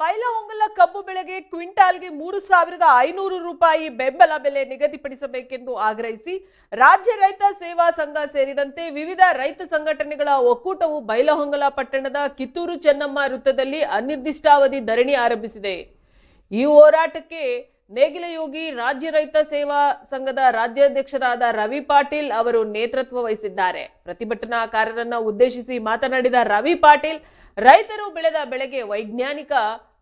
ಬೈಲಹೊಂಗಲ ಕಬ್ಬು ಬೆಳೆಗೆ ಕ್ವಿಂಟಾಲ್ಗೆ ಮೂರು ಸಾವಿರದ ಐನೂರು ರೂಪಾಯಿ ಬೆಂಬಲ ಬೆಲೆ ನಿಗದಿಪಡಿಸಬೇಕೆಂದು ಆಗ್ರಹಿಸಿ ರಾಜ್ಯ ರೈತ ಸೇವಾ ಸಂಘ ಸೇರಿದಂತೆ ವಿವಿಧ ರೈತ ಸಂಘಟನೆಗಳ ಒಕ್ಕೂಟವು ಬೈಲಹೊಂಗಲ ಪಟ್ಟಣದ ಕಿತ್ತೂರು ಚೆನ್ನಮ್ಮ ವೃತ್ತದಲ್ಲಿ ಅನಿರ್ದಿಷ್ಟಾವಧಿ ಧರಣಿ ಆರಂಭಿಸಿದೆ. ಈ ಹೋರಾಟಕ್ಕೆ ನೇಗಿಲಯೋಗಿ ರಾಜ್ಯ ರೈತ ಸೇವಾ ಸಂಘದ ರಾಜ್ಯಾಧ್ಯಕ್ಷರಾದ ರವಿ ಪಾಟೀಲ್ ಅವರು ನೇತೃತ್ವ ವಹಿಸಿದ್ದಾರೆ. ಪ್ರತಿಭಟನಾಕಾರರನ್ನು ಉದ್ದೇಶಿಸಿ ಮಾತನಾಡಿದ ರವಿ ಪಾಟೀಲ್, ರೈತರು ಬೆಳೆದ ಬೆಳೆಗೆ ವೈಜ್ಞಾನಿಕ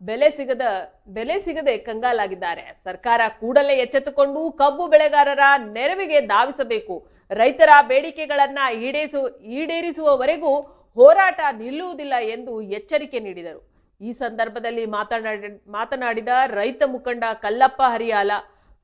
ಬೆಲೆ ಸಿಗದ, ಬೆಲೆ ಸಿಗದೆ ಕಂಗಾಲಾಗಿದ್ದಾರೆ. ಸರ್ಕಾರ ಕೂಡಲೇ ಎಚ್ಚೆತ್ತುಕೊಂಡು ಕಬ್ಬು ಬೆಳೆಗಾರರ ನೆರವಿಗೆ ಧಾವಿಸಬೇಕು. ರೈತರ ಬೇಡಿಕೆಗಳನ್ನ ಈಡೇರಿಸು ಈಡೇರಿಸುವವರೆಗೂ ಹೋರಾಟ ನಿಲ್ಲುವುದಿಲ್ಲ ಎಂದು ಎಚ್ಚರಿಕೆ ನೀಡಿದರು. ಈ ಸಂದರ್ಭದಲ್ಲಿ ಮಾತನಾಡಿ, ಮಾತನಾಡಿದ ರೈತ ಮುಖಂಡ ಕಲ್ಲಪ್ಪ ಹರಿಯಾಲ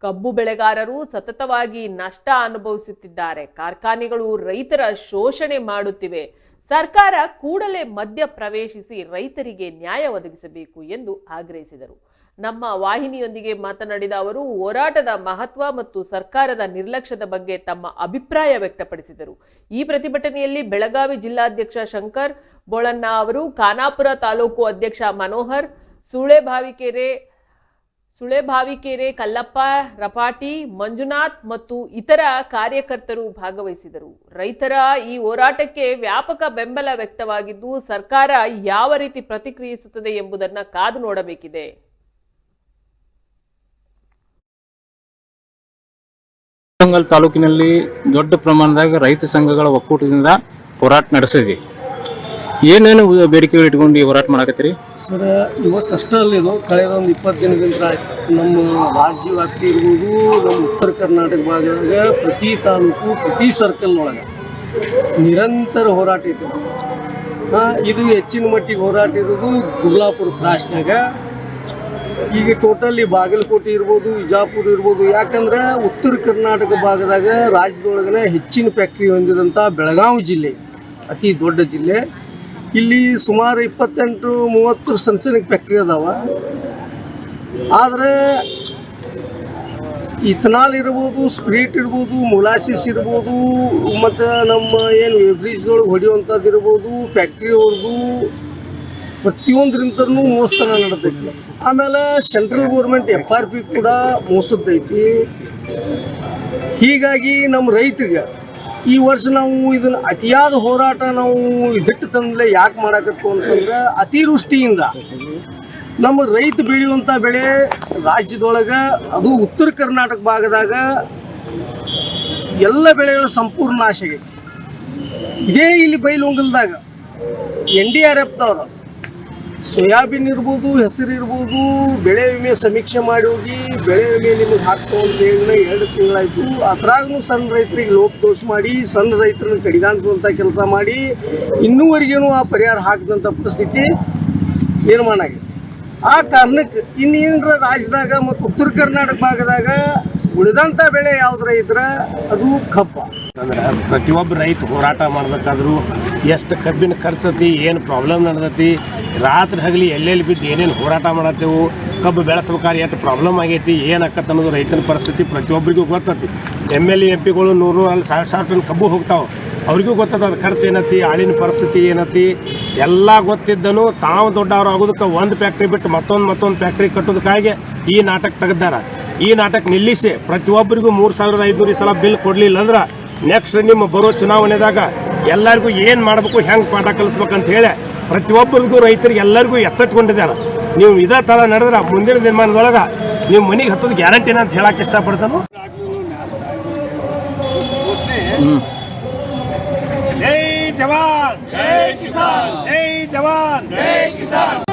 ಕಬ್ಬು ಬೆಳೆಗಾರರು ಸತತವಾಗಿ ನಷ್ಟ ಅನುಭವಿಸುತ್ತಿದ್ದಾರೆ. ಕಾರ್ಖಾನೆಗಳು ರೈತರ ಶೋಷಣೆ ಮಾಡುತ್ತಿವೆ. ಸರ್ಕಾರ ಕೂಡಲೇ ಮಧ್ಯ ಪ್ರವೇಶಿಸಿ ರೈತರಿಗೆ ನ್ಯಾಯ ಒದಗಿಸಬೇಕು ಎಂದು ಆಗ್ರಹಿಸಿದರು. ನಮ್ಮ ವಾಹಿನಿಯೊಂದಿಗೆ ಮಾತನಾಡಿದ ಅವರು, ಹೋರಾಟದ ಮಹತ್ವ ಮತ್ತು ಸರ್ಕಾರದ ನಿರ್ಲಕ್ಷ್ಯದ ಬಗ್ಗೆ ತಮ್ಮ ಅಭಿಪ್ರಾಯ ವ್ಯಕ್ತಪಡಿಸಿದರು. ಈ ಪ್ರತಿಭಟನೆಯಲ್ಲಿ ಬೆಳಗಾವಿ ಜಿಲ್ಲಾಧ್ಯಕ್ಷ ಶಂಕರ್ ಬೋಳಣ್ಣ ಅವರು, ಖಾನಾಪುರ ತಾಲೂಕು ಅಧ್ಯಕ್ಷ ಮನೋಹರ್ ಸುಳೆಭಾವಿಕೆರೆ ಸುಳೆಭಾವಿಕೆರೆ ಕಲ್ಲಪ್ಪ, ರಪಾಟಿ, ಮಂಜುನಾಥ್ ಮತ್ತು ಇತರ ಕಾರ್ಯಕರ್ತರು ಭಾಗವಹಿಸಿದರು. ರೈತರ ಈ ಹೋರಾಟಕ್ಕೆ ವ್ಯಾಪಕ ಬೆಂಬಲ ವ್ಯಕ್ತವಾಗಿದ್ದು, ಸರ್ಕಾರ ಯಾವ ರೀತಿ ಪ್ರತಿಕ್ರಿಯಿಸುತ್ತದೆ ಎಂಬುದನ್ನು ಕಾದು ನೋಡಬೇಕಿದೆ. ತಾಲೂಕಿನಲ್ಲಿ ದೊಡ್ಡ ಪ್ರಮಾಣದಾಗ ರೈತ ಸಂಘಗಳ ಒಕ್ಕೂಟದಿಂದ ಹೋರಾಟ ನಡೆಸಿದ್ವಿ. ಏನೇನು ಬೇಡಿಕೆಗಳು ಇಟ್ಕೊಂಡು ಹೋರಾಟ ಮಾಡಕತ್ತೀರಿ? ಸರ್ ಇವತ್ತಷ್ಟೇ ಅಲ್ಲ ಇದು ಕಳೆದ ಒಂದು ಇಪ್ಪತ್ತು ದಿನದಿಂದ ನಮ್ಮ ರಾಜ್ಯ ವ್ಯಾಪ್ತಿ ಇರ್ಬೋದು, ನಮ್ಮ ಉತ್ತರ ಕರ್ನಾಟಕ ಭಾಗದಾಗ ಪ್ರತಿ ತಾಲೂಕು, ಪ್ರತಿ ಸರ್ಕಲ್ನೊಳಗೆ ನಿರಂತರ ಹೋರಾಟ ಇತ್ತು. ಇದು ಹೆಚ್ಚಿನ ಮಟ್ಟಿಗೆ ಹೋರಾಟ ಇರೋದು ಗುಗ್ಲಾಪುರ ಕ್ರಾಸ್ನಾಗ ಈಗ ಟೋಟಲಿ ಬಾಗಲಕೋಟೆ ಇರ್ಬೋದು, ವಿಜಾಪುರ ಇರ್ಬೋದು, ಯಾಕಂದ್ರೆ ಉತ್ತರ ಕರ್ನಾಟಕ ಭಾಗದಾಗ ರಾಜ್ಯದೊಳಗನೆ ಹೆಚ್ಚಿನ ಫ್ಯಾಕ್ಟ್ರಿ ಹೊಂದಿದಂಥ ಬೆಳಗಾವಿ ಜಿಲ್ಲೆ, ಅತಿ ದೊಡ್ಡ ಜಿಲ್ಲೆ. ಇಲ್ಲಿ ಸುಮಾರು ಇಪ್ಪತ್ತೆಂಟು ಮೂವತ್ತು ಸಣ್ಣ ಫ್ಯಾಕ್ಟ್ರಿ ಅದಾವ. ಆದರೆ ಇಥನಾಲ್ ಇರ್ಬೋದು, ಸ್ಪ್ರೀಟ್ ಇರ್ಬೋದು, ಮೊಲಾಸಿಸ್ ಇರ್ಬೋದು, ಮತ್ತು ನಮ್ಮ ಏನು ವೆಬ್ರಿಜ್ದೊಳಗೆ ಹೊಡೆಯುವಂಥದ್ದು ಇರ್ಬೋದು, ಫ್ಯಾಕ್ಟ್ರಿ ಅವ್ರದ್ದು ಪ್ರತಿಯೊಂದರಿಂದನೂ ಮೋಸತನ ನಡೆದೈತಿ. ಆಮೇಲೆ central government F R P ಕೂಡ ಮೋಸದ್ದೈತಿ ಹೀಗಾಗಿ ನಮ್ಮ ರೈತರಿಗೆ ಈ ವರ್ಷ ನಾವು ಇದನ್ನ ಅತಿಯಾದ ಹೋರಾಟ ನಾವು ಬಿಟ್ಟು ತಂದಲೇ ಯಾಕೆ ಮಾಡಕತ್ತು ಅಂತಂದ್ರೆ ಅತಿವೃಷ್ಟಿಯಿಂದ. ನಮ್ಮ ರೈತ ಬೆಳೆಯುವಂಥ ಬೆಳೆ ರಾಜ್ಯದೊಳಗೆ, ಅದು ಉತ್ತರ ಕರ್ನಾಟಕ ಭಾಗದಾಗ ಎಲ್ಲ ಬೆಳೆಗಳು ಸಂಪೂರ್ಣ ನಾಶ ಆಗೈತಿ. ಇದೇ ಇಲ್ಲಿ ಬೈಲೊಂಗಲ್ದಾಗ ಎನ್ ಡಿ ಆರ್ ಎಫ್ದವ್ರು ಸೋಯಾಬೀನ್ ಇರ್ಬೋದು, ಹೆಸರು ಇರ್ಬೋದು, ಬೆಳೆ ವಿಮೆ ಸಮೀಕ್ಷೆ ಮಾಡಿ ಹೋಗಿ ಬೆಳೆ ವಿಮೆ ನಿಮಗೆ ಹಾಕ್ತು ಅಂತ ಹೇಳಿದ್ರೆ ಎರಡು ತಿಂಗಳಾಯಿತು. ಅದ್ರಾಗೂ ಸಣ್ಣ ರೈತರಿಗೆ ಲೋಪ ದೋಷ ಮಾಡಿ, ಸಣ್ಣ ರೈತರನ್ನ ಕಡಿಗಾಣಿಸುವಂಥ ಕೆಲಸ ಮಾಡಿ ಇನ್ನೂವರೆಗೇನು ಆ ಪರಿಹಾರ ಹಾಕಿದಂಥ ಪರಿಸ್ಥಿತಿ ನಿರ್ಮಾಣ ಆಗಿದೆ. ಆ ಕಾರಣಕ್ಕೆ ಇನ್ನೇನರ ರಾಜ್ಯದಾಗ ಮತ್ತು ಉತ್ತರ ಕರ್ನಾಟಕ ಭಾಗದಾಗ ಉಳಿದಂಥ ಬೆಳೆ ಯಾವ್ದ್ರ ಇದ್ರೆ ಅದು ಕಬ್ಬ. ಅಂದ್ರೆ ಪ್ರತಿಯೊಬ್ಬ ರೈತ ಹೋರಾಟ ಮಾಡ್ಬೇಕಾದ್ರೂ ಎಷ್ಟು ಕಬ್ಬಿನ ಖರ್ಚತಿ ಏನು ಪ್ರಾಬ್ಲಮ್ ನಡೆದತಿ ರಾತ್ರಿ ಹಗಲಿ ಎಲ್ಲೆಲ್ಲಿ ಬಿದ್ದು ಏನೇನು ಹೋರಾಟ ಮಾಡತ್ತೇವು, ಕಬ್ಬು ಬೆಳೆಸ್ಬೇಕಾದ್ರೆ ಎಷ್ಟು ಪ್ರಾಬ್ಲಮ್ ಆಗೈತಿ, ಏನು ಅನ್ನೋದು ರೈತನ ಪರಿಸ್ಥಿತಿ ಪ್ರತಿಯೊಬ್ಬರಿಗೂ ಗೊತ್ತತಿ. ಎಂ ಎಲ್ ಎ ಎಂ ಪಿಗಳು ನೂರು, ಅಲ್ಲಿ ಸಾವಿರ ಸಾವಿರ ಟನ್ ಕಬ್ಬು ಹೋಗ್ತಾವೆ. ಅವ್ರಿಗೂ ಗೊತ್ತದ ಅದು ಖರ್ಚು ಏನತಿ ಆಳಿನ ಪರಿಸ್ಥಿತಿ ಏನತಿ. ಎಲ್ಲ ಗೊತ್ತಿದ್ದನು, ತಾವು ದೊಡ್ಡವರು ಆಗೋದಕ್ಕೆ ಒಂದು ಫ್ಯಾಕ್ಟ್ರಿ ಬಿಟ್ಟು ಮತ್ತೊಂದು ಮತ್ತೊಂದು ಫ್ಯಾಕ್ಟ್ರಿ ಕಟ್ಟೋದಕ್ಕಾಗಿ ಈ ನಾಟಕ ತೆಗೆದಾರ. ಈ ನಾಟಕ ನಿಲ್ಲಿಸಿ ಪ್ರತಿಯೊಬ್ಬರಿಗೂ ಮೂರು ಸಾವಿರದ ಐದುನೂರು ಸಲ ಬಿಲ್ ಕೊಡಲಿಲ್ಲ ಅಂದ್ರೆ ನೆಕ್ಸ್ಟ್ ನಿಮ್ಮ ಬರೋ ಚುನಾವಣೆದಾಗ ಎಲ್ಲರಿಗೂ ಏನು ಮಾಡಬೇಕು ಹೆಂಗೆ ಪಾಠ ಕಲಿಸ್ಬೇಕಂತ ಹೇಳಿ ಪ್ರತಿಯೊಬ್ಬರಿಗೂ ರೈತರಿಗೆ ಎಲ್ಲರಿಗೂ ಎಚ್ಚೆತ್ಕೊಂಡಿದ್ದಾರೆ. ನೀವು ಇದೇ ಥರ ನಡೆದ್ರೆ ಮುಂದಿನ ದಿನಮಾನದೊಳಗೆ ನೀವು ಮನೆಗೆ ಹತ್ತೋದು ಗ್ಯಾರಂಟಿನ ಅಂತ ಹೇಳಕ್ಕೆ ಇಷ್ಟಪಡ್ತಾನು. ಜೈ ಜವಾನ್. ಜೈ ಕಿಸಾನ್. ಜೈ ಜವಾನ್. ಜೈ ಕಿಸಾನ್.